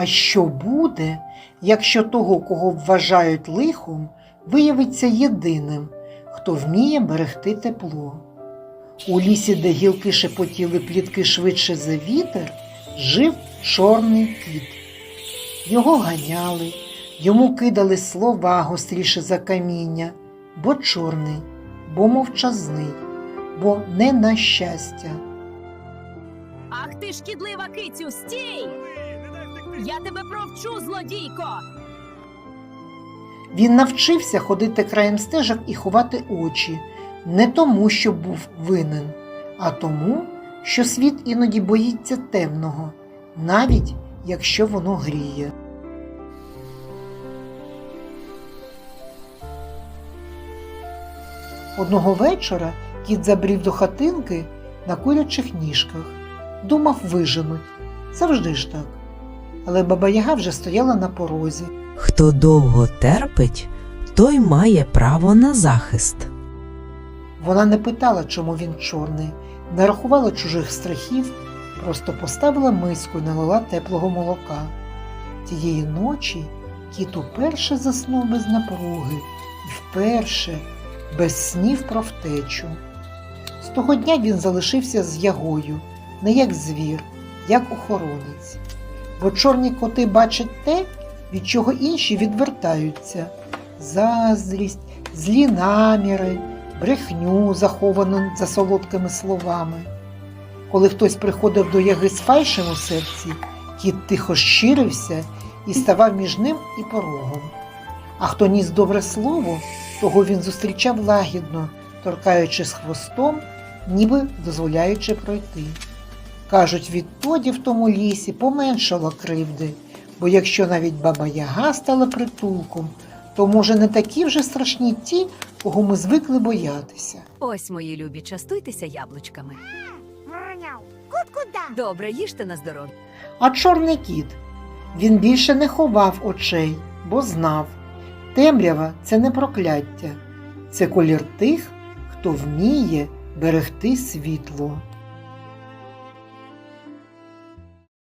А що буде, якщо того, кого вважають лихом, виявиться єдиним, хто вміє берегти тепло? У лісі, де гілки шепотіли плітки швидше за вітер, жив чорний кіт. Його ганяли, йому кидали слова гостріше за каміння, бо чорний, бо мовчазний, бо не на щастя. Ах ти шкідлива кицю, стій! Я тебе провчу, злодійко! Він навчився ходити краєм стежок і ховати очі, не тому, що був винен, а тому, що світ іноді боїться темного, навіть якщо воно гріє. Одного вечора кіт забрів до хатинки на курячих ніжках. Думав, виженуть. Завжди ж так. Але баба Яга вже стояла на порозі. Хто довго терпить, той має право на захист. Вона не питала, чому він чорний, не рахувала чужих страхів, просто поставила миску і налила теплого молока. Тієї ночі кіт уперше заснув без напруги і вперше без снів про втечу. З того дня він залишився з ягою, не як звір, як охоронець. Бо чорні коти бачать те, від чого інші відвертаються заздрість, злі наміри, брехню, заховану за солодкими словами. Коли хтось приходив до яги з фальшем у серці, кіт тихо щирився і ставав між ним і порогом. А хто ніс добре слово, того він зустрічав лагідно, торкаючись хвостом, ніби дозволяючи пройти. Кажуть, відтоді в тому лісі поменшало кривди, бо якщо навіть баба Яга стала притулком, то може не такі вже страшні ті, кого ми звикли боятися. Ось, мої любі, частуйтеся яблучками. Добре, їжте на здоров'я. А чорний кіт він більше не ховав очей, бо знав, темрява це не прокляття, це колір тих, хто вміє берегти світло.